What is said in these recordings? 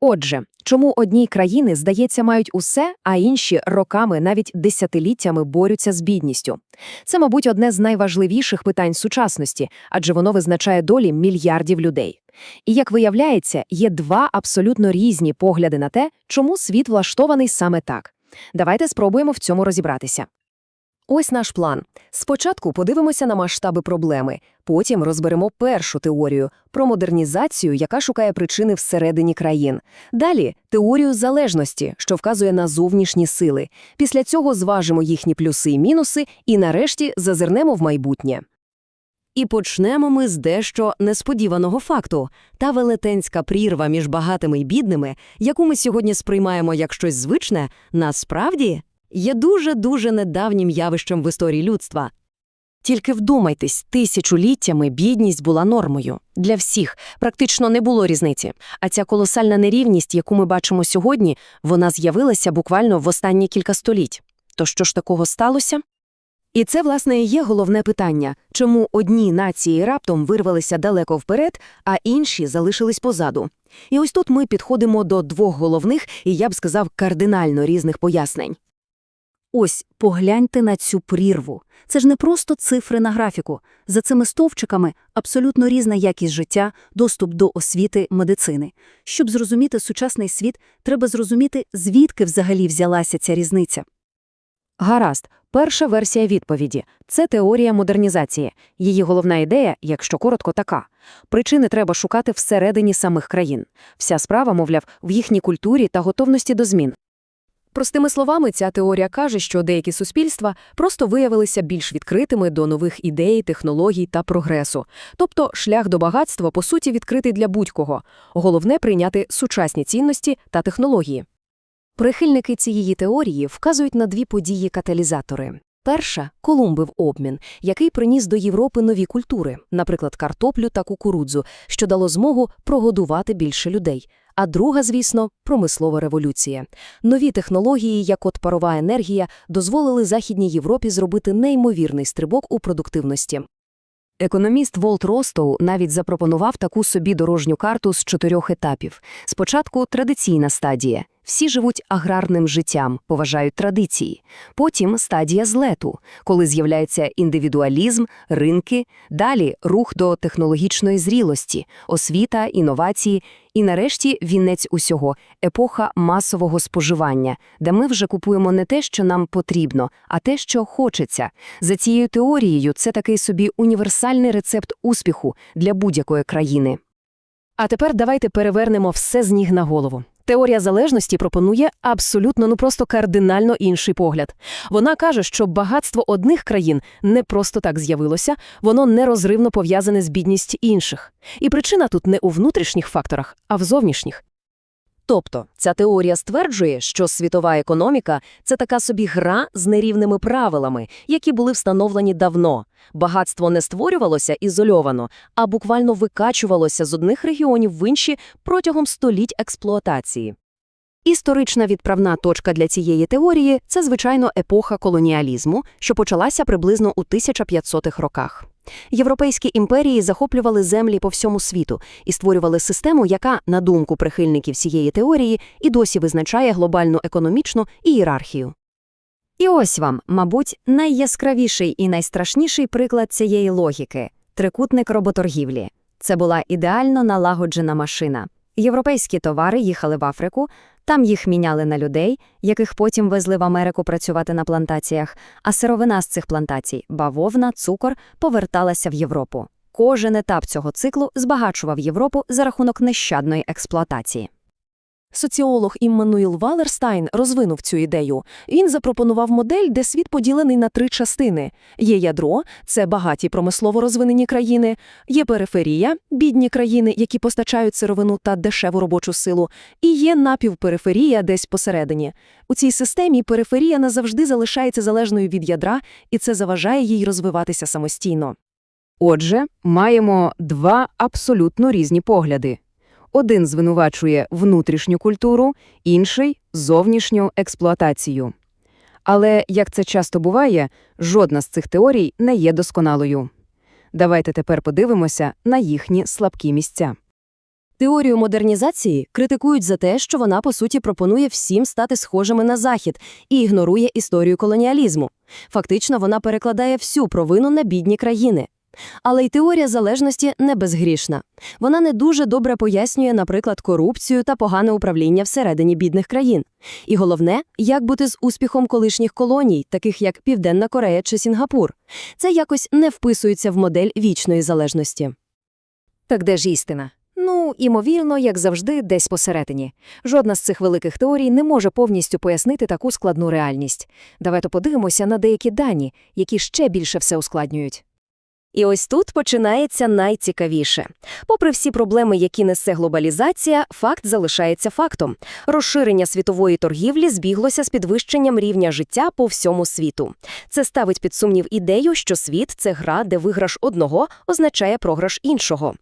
Отже, чому одні країни, здається, мають усе, а інші роками, навіть десятиліттями борються з бідністю? Це, мабуть, одне з найважливіших питань сучасності, адже воно визначає долі мільярдів людей. І, як виявляється, є два абсолютно різні погляди на те, чому світ влаштований саме так. Давайте спробуємо в цьому розібратися. Ось наш план. Спочатку подивимося на масштаби проблеми, потім розберемо першу теорію про модернізацію, яка шукає причини всередині країн. Далі теорію залежності, що вказує на зовнішні сили. Після цього зважимо їхні плюси і мінуси, і нарешті зазирнемо в майбутнє. І почнемо ми з дещо несподіваного факту. Та велетенська прірва між багатими і бідними, яку ми сьогодні сприймаємо як щось звичне, насправді є дуже-дуже недавнім явищем в історії людства. Тільки вдумайтесь, тисячоліттями бідність була нормою. Для всіх практично не було різниці. А ця колосальна нерівність, яку ми бачимо сьогодні, вона з'явилася буквально в останні кілька століть. То що ж такого сталося? І це, власне, і є головне питання, чому одні нації раптом вирвалися далеко вперед, а інші залишились позаду. І ось тут ми підходимо до двох головних і, я б сказав, кардинально різних пояснень. Ось, погляньте на цю прірву. Це ж не просто цифри на графіку. За цими стовпчиками абсолютно різна якість життя, доступ до освіти, медицини. Щоб зрозуміти сучасний світ, треба зрозуміти, звідки взагалі взялася ця різниця. Гаразд, перша версія відповіді – це теорія модернізації. Її головна ідея, якщо коротко, така. Причини треба шукати всередині самих країн. Вся справа, мовляв, в їхній культурі та готовності до змін. Простими словами, ця теорія каже, що деякі суспільства просто виявилися більш відкритими до нових ідей, технологій та прогресу. Тобто шлях до багатства, по суті, відкритий для будь-кого. Головне – прийняти сучасні цінності та технології. Прихильники цієї теорії вказують на дві події-каталізатори. Перша – Колумбив обмін, який приніс до Європи нові культури, наприклад, картоплю та кукурудзу, що дало змогу прогодувати більше людей. А друга, звісно, промислова революція. Нові технології, як от парова енергія, дозволили Західній Європі зробити неймовірний стрибок у продуктивності. Економіст Волт Ростоу навіть запропонував таку собі дорожню карту з чотирьох етапів. Спочатку традиційна стадія. Всі живуть аграрним життям, поважають традиції. Потім стадія злету, коли з'являється індивідуалізм, ринки, далі рух до технологічної зрілості, освіта, інновації і нарешті вінець усього – епоха масового споживання, де ми вже купуємо не те, що нам потрібно, а те, що хочеться. За цією теорією це такий собі універсальний рецепт успіху для будь-якої країни. А тепер давайте перевернемо все з ніг на голову. Теорія залежності пропонує абсолютно, ну просто кардинально інший погляд. Вона каже, що багатство одних країн не просто так з'явилося, воно нерозривно пов'язане з бідністю інших. І причина тут не у внутрішніх факторах, а в зовнішніх. Тобто, ця теорія стверджує, що світова економіка – це така собі гра з нерівними правилами, які були встановлені давно. Багатство не створювалося ізольовано, а буквально викачувалося з одних регіонів в інші протягом століть експлуатації. Історична відправна точка для цієї теорії – це, звичайно, епоха колоніалізму, що почалася приблизно у 1500-х роках. Європейські імперії захоплювали землі по всьому світу і створювали систему, яка, на думку прихильників цієї теорії, і досі визначає глобальну економічну ієрархію. І ось вам, мабуть, найяскравіший і найстрашніший приклад цієї логіки – трикутник роботоргівлі. Це була ідеально налагоджена машина. Європейські товари їхали в Африку, там їх міняли на людей, яких потім везли в Америку працювати на плантаціях, а сировина з цих плантацій – бавовна, цукор – поверталася в Європу. Кожен етап цього циклу збагачував Європу за рахунок нещадної експлуатації. Соціолог Іммануїл Валерстайн розвинув цю ідею. Він запропонував модель, де світ поділений на три частини. Є ядро – це багаті промислово розвинені країни, є периферія – бідні країни, які постачають сировину та дешеву робочу силу, і є напівпериферія десь посередині. У цій системі периферія назавжди залишається залежною від ядра, і це заважає їй розвиватися самостійно. Отже, маємо два абсолютно різні погляди. Один звинувачує внутрішню культуру, інший – зовнішню експлуатацію. Але, як це часто буває, жодна з цих теорій не є досконалою. Давайте тепер подивимося на їхні слабкі місця. Теорію модернізації критикують за те, що вона, по суті, пропонує всім стати схожими на Захід і ігнорує історію колоніалізму. Фактично, вона перекладає всю провину на бідні країни. Але й теорія залежності не безгрішна. Вона не дуже добре пояснює, наприклад, корупцію та погане управління всередині бідних країн. І головне, як бути з успіхом колишніх колоній, таких як Південна Корея чи Сінгапур. Це якось не вписується в модель вічної залежності. Так де ж істина? Ну, імовірно, як завжди, десь посередині. Жодна з цих великих теорій не може повністю пояснити таку складну реальність. Давайте подивимося на деякі дані, які ще більше все ускладнюють. І ось тут починається найцікавіше. Попри всі проблеми, які несе глобалізація, факт залишається фактом. Розширення світової торгівлі збіглося з підвищенням рівня життя по всьому світу. Це ставить під сумнів ідею, що світ це гра, де виграш одного означає програш іншого.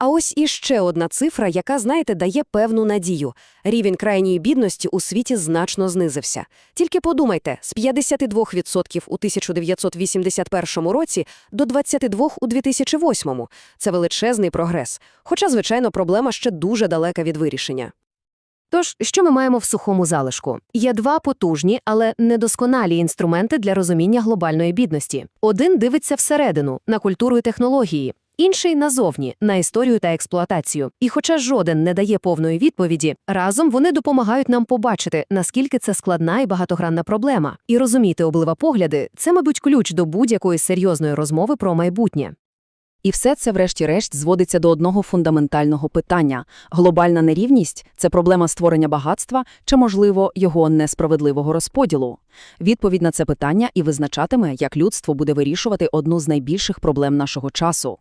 А ось іще одна цифра, яка, знаєте, дає певну надію. Рівень крайньої бідності у світі значно знизився. Тільки подумайте, з 52% у 1981 році до 22% у 2008. Це величезний прогрес. Хоча, звичайно, проблема ще дуже далека від вирішення. Тож, що ми маємо в сухому залишку? Є два потужні, але недосконалі інструменти для розуміння глобальної бідності. Один дивиться всередину, на культуру і технології, інший назовні, на історію та експлуатацію. І хоча жоден не дає повної відповіді, разом вони допомагають нам побачити, наскільки це складна і багатогранна проблема. І розуміти обливопогляди – це, мабуть, ключ до будь-якої серйозної розмови про майбутнє. І все це, врешті-решт, зводиться до одного фундаментального питання. Глобальна нерівність – це проблема створення багатства чи, можливо, його несправедливого розподілу? Відповідь на це питання і визначатиме, як людство буде вирішувати одну з найбільших проблем нашого часу.